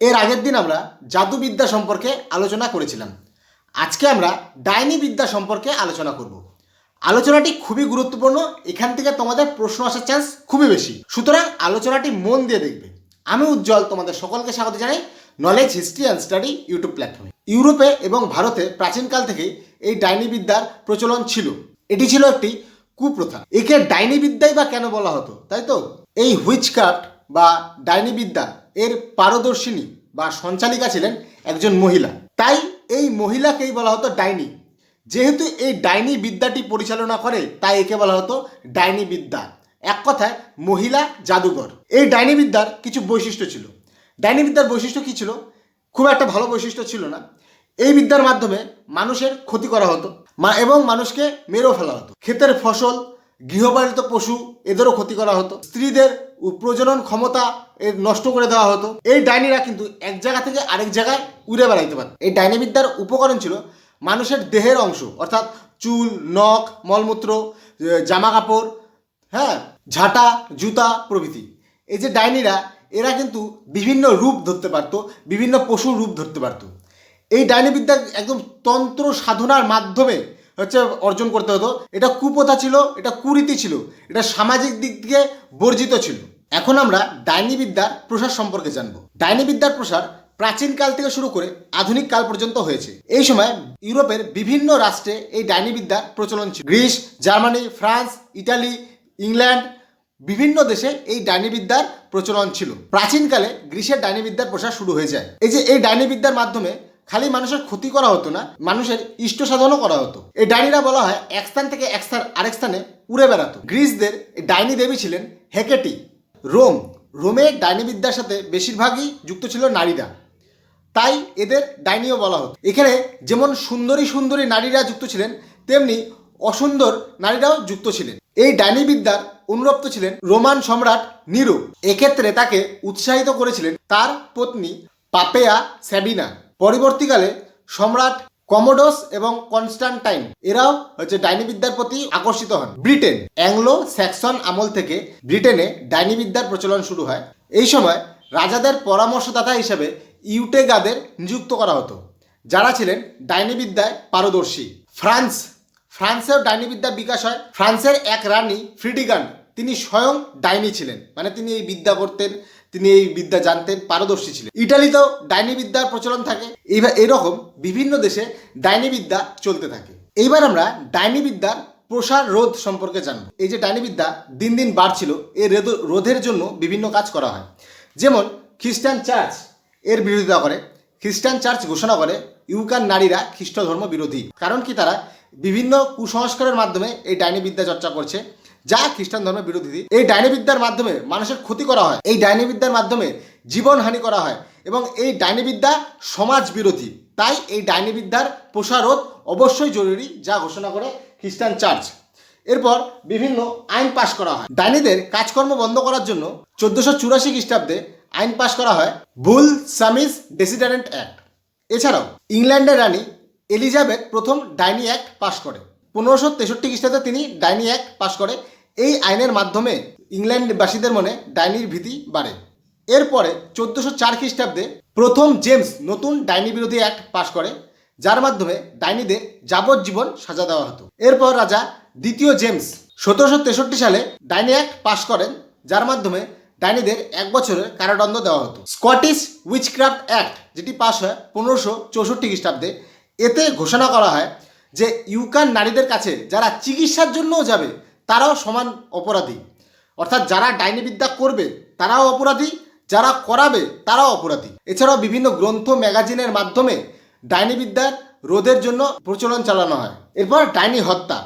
এর আগের দিন আমরা জাদুবিদ্যা সম্পর্কে আলোচনা করেছিলাম। আজকে আমরা ডাইনি বিদ্যা সম্পর্কে আলোচনা করব। আলোচনাটি খুবই গুরুত্বপূর্ণ, এখান থেকে তোমাদের প্রশ্ন আসার চান্স খুবই বেশি। সুতরাং আলোচনাটি মন দিয়ে দেখবে। আমি উজ্জ্বল, তোমাদের সকলকে স্বাগত জানাই knowledge history and study YouTube প্ল্যাটফর্মে ইউরোপে এবং ভারতে প্রাচীনকাল থেকেই এই ডাইনি বিদ্যার প্রচলন ছিল। এটি ছিল একটি কুপ্রথা। একে ডাইনি বিদ্যাই বা কেন বলা হতো, তাই তো? এই হুইচক্রাফট বা ডাইনি বিদ্যা এর পারদর্শিনী বা সঞ্চালিকা ছিলেন একজন মহিলা। তাই এই মহিলাকেই বলা হতো ডাইনি। যেহেতু এই ডাইনি বিদ্যাটি পরিচালনা করে, তাই একে বলা হতো ডাইনি বিদ্যা। এক কথায়, মহিলা জাদুঘর। এই ডাইনি বিদ্যার কিছু বৈশিষ্ট্য ছিল। ডাইনি বিদ্যার বৈশিষ্ট্য কী ছিল? খুব একটা ভালো বৈশিষ্ট্য ছিল না। এই বিদ্যার মাধ্যমে মানুষের ক্ষতি করা হতো এবং মানুষকে মেরেও ফেলা হতো। ক্ষেতের ফসল গৃহপালিত পশু এদেরও ক্ষতি করা হতো। স্ত্রীদের প্রজনন ক্ষমতা এর নষ্ট করে দেওয়া হতো। এই ডাইনিরা কিন্তু এক জায়গা থেকে আরেক জায়গায় উড়ে বেড়াইতে পারত। এই ডাইনি বিদ্যার উপকরণ ছিল মানুষের দেহের অংশ, অর্থাৎ চুল, নখ, মলমূত্র জামা কাপড় হ্যাঁ ঝাঁটা, জুতা প্রভৃতি। এই যে ডাইনিরা, এরা কিন্তু বিভিন্ন রূপ ধরতে পারতো, বিভিন্ন পশুর রূপ ধরতে পারতো। এই ডাইনি বিদ্যা একদম তন্ত্র সাধনার মাধ্যমে হচ্ছে অর্জন করতে হতো। এটা কুপ্রথা ছিল, এটা কুরীতি ছিল, এটা সামাজিক দিক থেকে বর্জিত ছিল। এখন আমরা ডাইনিবিদ্যার প্রসার সম্পর্কে জানব। ডাইনি বিদ্যার প্রসার প্রাচীনকাল থেকে শুরু করে আধুনিক কাল পর্যন্ত হয়েছে। এই সময় ইউরোপের বিভিন্ন রাষ্ট্রে এই ডাইনিবিদ্যার প্রচলন ছিল। Greece, Germany, France Italy England, বিভিন্ন দেশে এই ডাইনিবিদ্যার প্রচলন ছিল। প্রাচীনকালে গ্রীসের ডাইনি বিদ্যার প্রসার শুরু হয়ে যায়। এই যে এই ডাইনিবিদ্যার মাধ্যমে খালি মানুষের ক্ষতি করা হতো না, মানুষের ইষ্ট সাধনও করা হতো। এই ডাইনিরা বলা হয়, এক স্থান থেকে এক স্থান আরেক স্থানে উড়ে বেড়াতো। গ্রিসদের ডাইনি দেবী ছিলেন হেকেটি। রোম, রোমে ডাইনিবিদ্যার সাথে বেশিরভাগই যুক্ত ছিল নারীরা। তাই এদের ডাইনিও বলা হতো। এখানে যেমন সুন্দরী সুন্দরী নারীরা যুক্ত ছিলেন, তেমনি অসুন্দর নারীরাও যুক্ত ছিলেন। এই ডাইনি বিদ্যার অনুরক্ত ছিলেন রোমান সম্রাট নিরো। এক্ষেত্রে তাকে উৎসাহিত করেছিলেন তার পত্নী পাপেয়া স্যাবিনা। পরবর্তীকালে সম্রাট কমোডোস এবং কনস্টান্টাইন এরাও হচ্ছে ডাইনি বিদ্যার প্রতি আকর্ষিত হন। ব্রিটেন অ্যাংলো স্যাক্সন আমল থেকে ব্রিটেনে ডাইনিবিদ্যার প্রচলন শুরু হয়। এই সময় রাজাদের পরামর্শদাতা হিসেবে ইউটেগাদের নিযুক্ত করা হতো, যারা ছিলেন ডাইনিবিদ্যায় পারদর্শী। ফ্রান্স, ফ্রান্সেও ডাইনি বিদ্যার বিকাশ হয়। ফ্রান্সের এক রানী ফ্রিডিগান তিনি স্বয়ং ডাইনি ছিলেন। মানে তিনি এই বিদ্যা করতেন তিনি এই বিদ্যা জানতেন, পারদর্শী ছিলেন। ইটালিতেও ডাইনি বিদ্যার প্রচলন থাকে। এইভাবে এরকম বিভিন্ন দেশে ডাইনি বিদ্যা চলতে থাকে। এইবার আমরা ডাইনি বিদ্যার প্রসার রোধ সম্পর্কে জানব। এই যে ডাইনি বিদ্যা দিন দিন বাড়ছিল এই রোধ- রোধের জন্য বিভিন্ন কাজ করা হয়। যেমন খ্রিস্টান চার্চের বিরোধিতা করে। খ্রিস্টান চার্চ ঘোষণা করে, ইউকান নারীরা খ্রিস্ট ধর্ম বিরোধী। কারণ কি তারা বিভিন্ন কুসংস্কারের মাধ্যমে এই ডাইনি বিদ্যা চর্চা করছে। যা খ্রিস্টান ধর্মের বিরোধী এই ডাইনিবিদ্যার মাধ্যমে মানুষের ক্ষতি করা হয়। এই ডাইনি বিদ্যার মাধ্যমে জীবনহানি করা হয় এবং এই ডাইনিবিদ্যা সমাজ বিরোধী। তাই এই ডাইনিবিদ্যার প্রসারোধ অবশ্যই জরুরি, যা ঘোষণা করে খ্রিস্টান চার্চ। এরপর বিভিন্ন আইন পাশ করা হয়। ডাইনিদের কাজকর্ম বন্ধ করার জন্য চোদ্দশো চুরাশি খ্রিস্টাব্দে আইন পাশ করা হয় বুল সামিজ ডেসিডারেন্ট অ্যাক্ট। এছাড়াও ইংল্যান্ডের রানী এলিজাবেথ প্রথম ডাইনি অ্যাক্ট পাশ করে। পনেরোশো তেষট্টি খ্রিস্টাব্দে তিনি ডাইনি অ্যাক্ট পাশ করে এই আইনের মাধ্যমে ইংল্যান্ডবাসীদের মনে ডাইনির ভীতি বাড়ে। এরপরে চোদ্দোশো চার খ্রিস্টাব্দে প্রথম জেমস নতুন ডাইনি বিরোধী অ্যাক্ট পাশ করে, যার মাধ্যমে ডাইনিদের যাবজ্জীবন সাজা দেওয়া হতো। এরপর রাজা দ্বিতীয় জেমস সতেরোশো তেষট্টি সালে ডাইনি অ্যাক্ট পাশ করেন, যার মাধ্যমে ডাইনিদের এক বছরের কারাদণ্ড দেওয়া হতো। স্কটিশ উইচক্রাফট অ্যাক্ট, যেটি পাশ হয় পনেরোশো চৌষট্টি খ্রিস্টাব্দে, এতে ঘোষণা করা হয় যে ইউকান নারীদের কাছে যারা চিকিৎসার জন্যও যাবে তারাও সমান অপরাধী। অর্থাৎ যারা ডাইনিবিদ্যা করবে, তারাও অপরাধী, যারা করাবে, তারাও অপরাধী। এছাড়াও বিভিন্ন গ্রন্থ, ম্যাগাজিনের মাধ্যমে ডাইনিবিদ্যার রোধের জন্য প্রচলন চালানো হয়। এরপর ডাইনি হত্যা।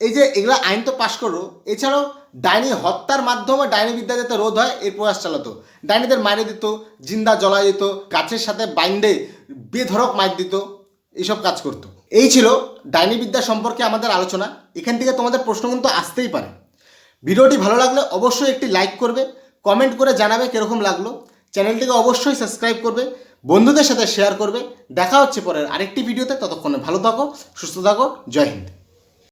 এই যে এগুলো আইন তো পাশ করল, এছাড়াও ডাইনি হত্যার মাধ্যমে ডাইনি বিদ্যা যাতে রোধ হয়, এর প্রয়াস চালাতো। ডাইনিদের মারে দিত, জিন্দা জ্বলা দিত, গাছের সাথে বাইন্ডে বেধরক মার দিত, এইসব কাজ করতো। এই ছিল ডাইনিবিদ্যা সম্পর্কে আমাদের আলোচনা। এখান থেকে তোমাদের প্রশ্ন কিন্তু আসতেই পারে। ভিডিওটি ভালো লাগলে অবশ্যই একটি লাইক করবে, কমেন্ট করে জানাবে কীরকম লাগল। চ্যানেলটিকে অবশ্যই সাবস্ক্রাইব করবে, বন্ধুদের সাথে শেয়ার করবে। দেখা হচ্ছে পরের আরেকটি ভিডিওতে, ততক্ষণে ভালো থাকো, সুস্থ থাকো, জয় হিন্দ।